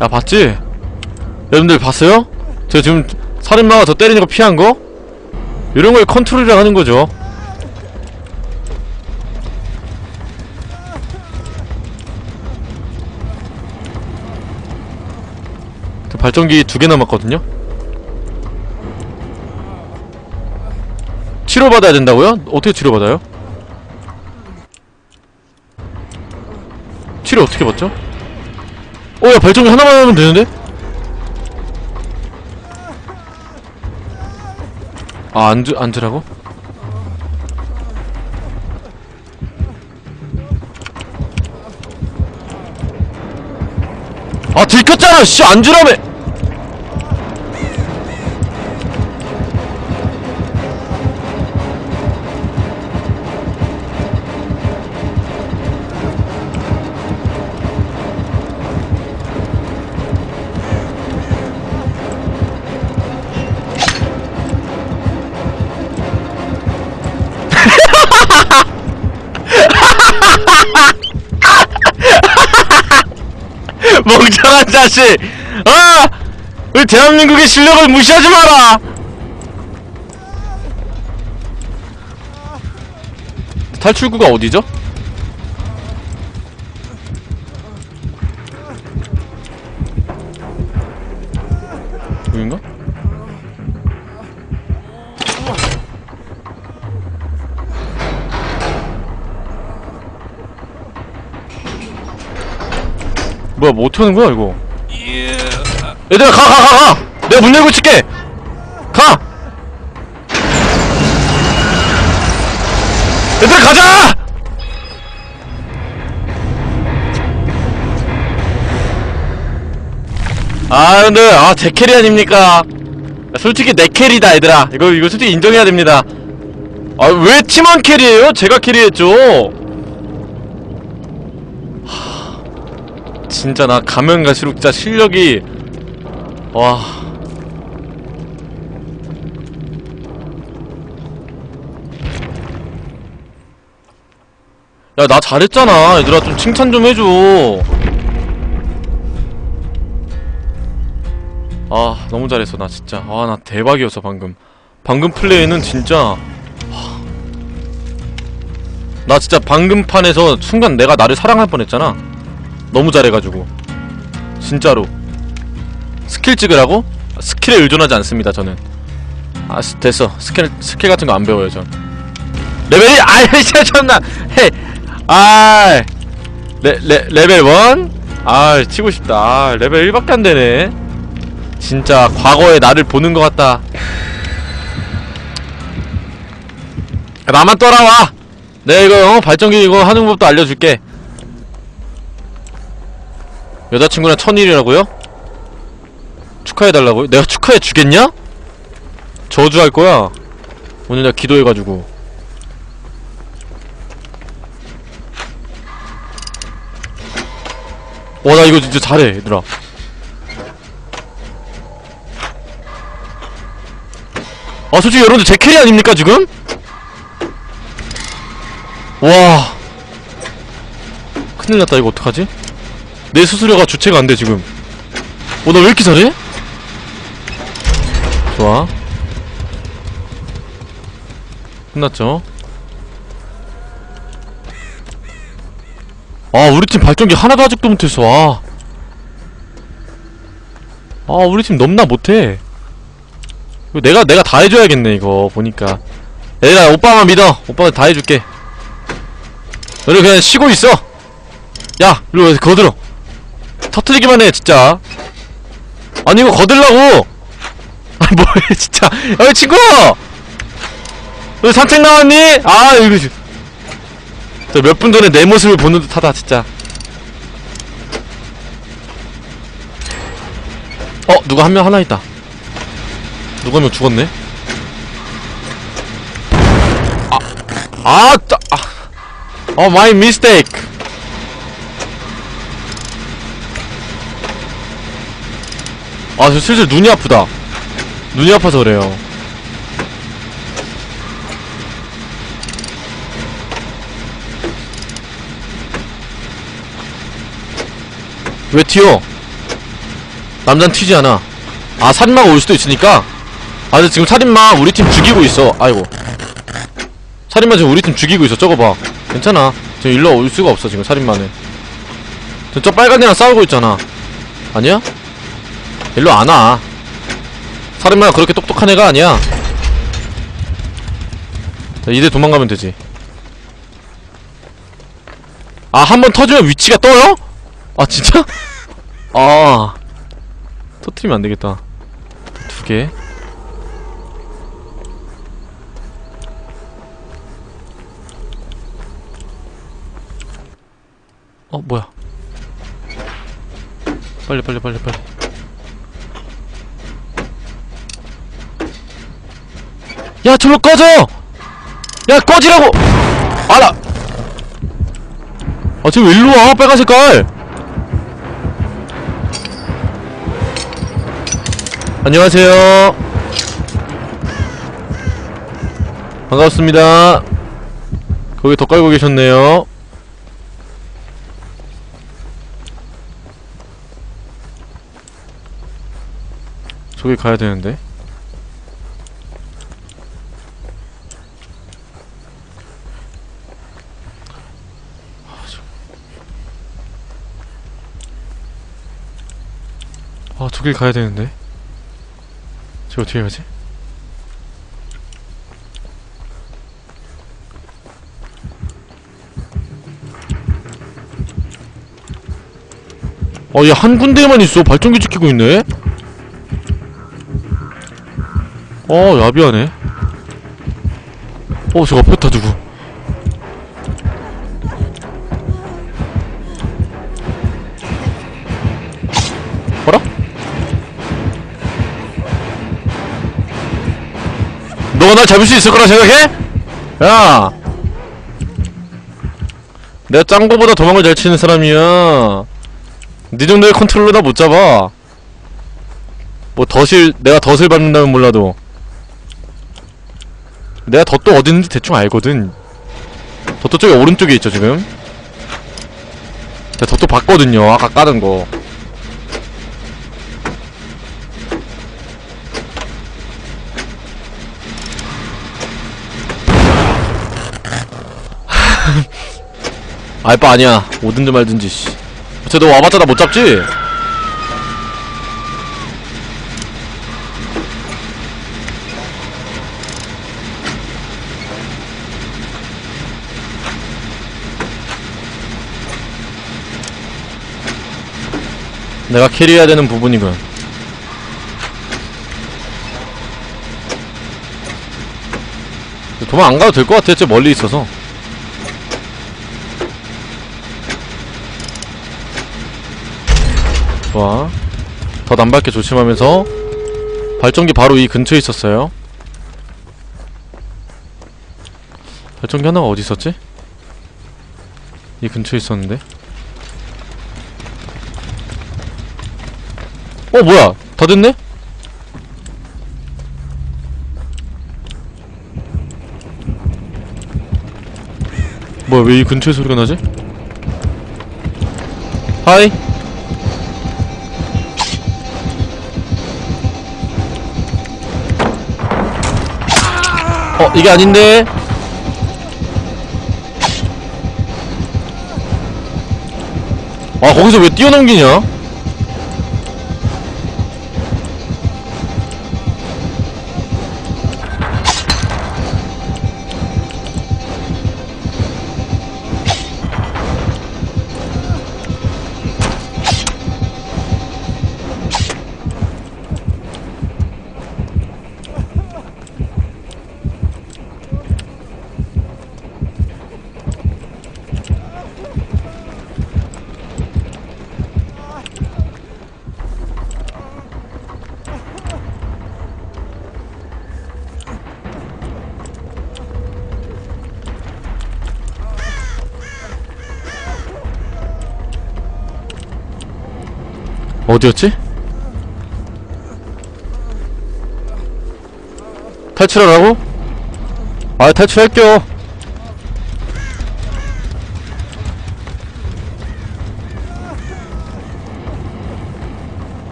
야 봤지? 여러분들 봤어요? 저 지금 살인마가 저 때리는 거 피한 거? 이런 걸 컨트롤이라 하는 거죠 저 발전기 두 개 남았거든요? 치료받아야 된다고요? 어떻게 치료받아요? 치료 어떻게 받죠? 어, 야, 발전기 하나만 하면 되는데? 아, 앉으, 앉으라고? 아, 들켰잖아! 씨, 앉으라며! 멍청한 자식! 아! 우리 대한민국의 실력을 무시하지 마라! 탈출구가 어디죠? 여긴가? 뭐야 뭐 어떻게 하는 거야 이거? 얘들아 가 가 가 가, 내가 문 열고 있을게! 가! 얘들아 가자! 아 근데 아제 캐리 아닙니까? 솔직히 내 캐리다 얘들아. 이거 이거 솔직히 인정해야 됩니다. 아 왜 팀원 캐리예요? 제가 캐리했죠 진짜 나 가면 갈수록 진짜 실력이 와. 야, 나 잘했잖아. 얘들아, 좀 칭찬 좀 해줘. 아, 너무 잘했어, 나 진짜. 아, 나 대박이었어, 방금. 방금 플레이는 진짜. 하. 나 진짜 방금 판에서 순간 내가 나를 사랑할 뻔했잖아. 너무 잘해가지고. 진짜로. 스킬 찍으라고? 스킬에 의존하지 않습니다 저는. 아 스- 됐어. 스킬 스킬 같은 거 안 배워요 전. 레벨이 아이 진짜 참나. 헤아 레, 레, 레벨 1? 아 치고 싶다. 아, 레벨 1밖에 안 되네. 진짜 과거의 나를 보는 것 같다. 야, 나만 떠나와. 내가 이거 어, 발전기 이거 하는 법도 알려줄게 여자친구랑 천일이라고요? 축하해달라고요? 내가 축하해 주겠냐? 저주할 거야. 오늘 내가 기도해가지고. 와, 나 이거 진짜 잘해, 얘들아. 아, 솔직히 여러분들 제 캐리 아닙니까, 지금? 와. 큰일 났다, 이거 어떡하지? 내 수수료가 주체가 안 돼 지금. 어 나 왜 이렇게 잘해? 좋아. 끝났죠? 아 우리 팀 발전기 하나도 아직도 못했어 아. 아 우리 팀 넘나 못해. 내가 내가 다 해줘야겠네 이거 보니까. 얘들아 오빠만 믿어. 오빠가 다 해줄게. 너네 그냥 쉬고 있어. 야 일로 거들어 터트리기만 해 진짜. 아니 이거 거들라고! 아 뭐해 진짜. 야 친구 너 산책 나왔니? 아 이거 몇 분 전에 내 모습을 보는 듯하다 진짜. 어 누가 한 명 하나 있다. 누가 한 명 죽었네? 아아 아, 아, 어 마이 미스테이크 아, 저 슬슬 눈이 아프다. 눈이 아파서 그래요. 왜 튀어? 남잔 튀지 않아. 아 살인마가 올 수도 있으니까? 아 근데 지금 살인마 우리 팀 죽이고 있어. 아이고. 살인마 지금 우리 팀 죽이고 있어. 저거 봐. 괜찮아. 지금 일로 올 수가 없어 지금 살인마는. 저, 저 빨간 애랑 싸우고 있잖아. 아니야? 일로 안 와. 살인마가 그렇게 똑똑한 애가 아니야. 자, 이대 도망가면 되지. 아 한 번 터지면 위치가 떠요? 아 진짜? 아. 터트리면 안 되겠다. 두 개. 어 뭐야? 빨리 빨리 빨리 빨리 야 저로 꺼져! 야 꺼지라고! 알아. 아 지금 왜 일로와 빨간 색깔? 안녕하세요. 반갑습니다. 거기 더 깔고 계셨네요. 저기 가야 되는데 아 저길 가야 되는데 저 어떻게 가지? 어, 얘한 군데에만 있어. 발전기 지키고 있네? 어, 야비하네. 어, 저 앞에 다 누구? 너가 날 잡을 수 있을 거라 생각해? 야! 내가 짱구보다 도망을 잘 치는 사람이야. 네 정도의 컨트롤로 나 못 잡아. 뭐 덫을 내가 덫을 밟는다면 몰라도 내가 덫도 어디 있는지 대충 알거든. 덫도 저기 오른쪽에 있죠 지금. 제가 덫도 봤거든요 아까 까는 거. 알바 아니야 오든지 말든지 씨. 쟤너 와봤자 나 못 잡지? 내가 캐리해야 되는 부분이군 도망 안 가도 될 것 같아 쟤 멀리 있어서 좋아 더 남밟게 조심하면서 발전기 바로 이 근처에 있었어요 발전기 하나가 어디 있었지? 이 근처에 있었는데 어 뭐야 다 됐네? 뭐야 왜 이 근처에 소리가 나지? 하이 어 이게 아닌데? 아 거기서 왜 뛰어넘기냐 어디였지? 탈출하라고? 아 탈출할게요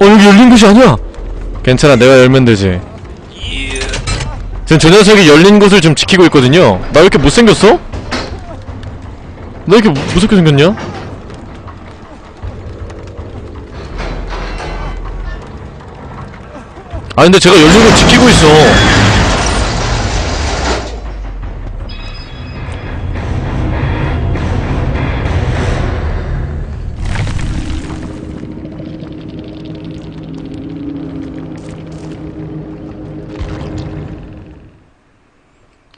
열린 곳이 아니야 괜찮아 내가 열면 되지 지금 저 녀석이 열린 곳을 좀 지키고 있거든요 나 왜 이렇게 못생겼어? 나 왜 이렇게 무- 무섭게 생겼냐? 아 근데 제가 곳 지키고 있어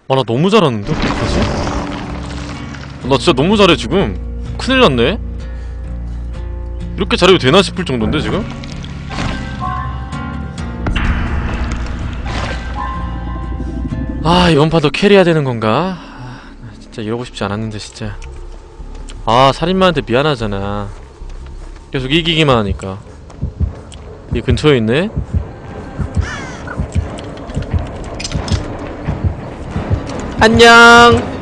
아나 너무 잘하는데 어떡하지? 나 진짜 너무 잘해 지금 큰일 났네 이렇게 잘해도 되나 싶을 정도인데 지금? 아 이번 판도 캐리해야 되는 건가? 아, 나 진짜 이러고 싶지 않았는데 진짜 아 살인마한테 미안하잖아 계속 이기기만 하니까 이 근처에 있네? 안녕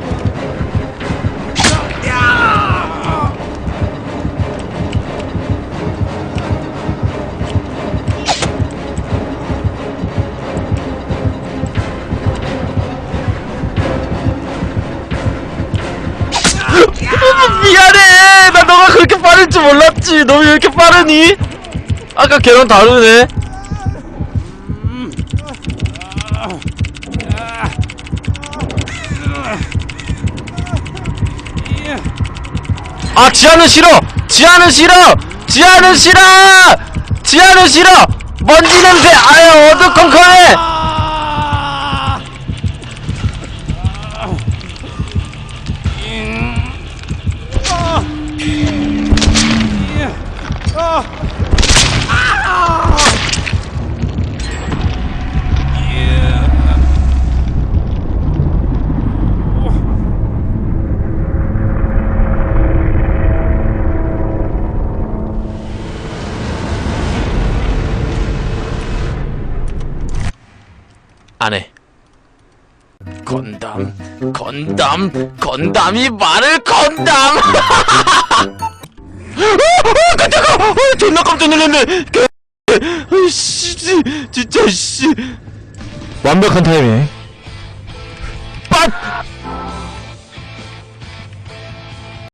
빠를 줄 몰랐지. 너 왜 이렇게 빠르니? 아까 걔랑 다르네. 아 지하는 싫어. 지하는 싫어. 지하는 싫어. 지하는 싫어. 먼지 냄새. 아유 어두컴컴해 안해. 건담 건담 건담이 말을 건담! 깜짝아! 어, 존나 깜짝 놀랐네. 개- 아이씨 진짜 씨. 완벽한 타이밍. 빠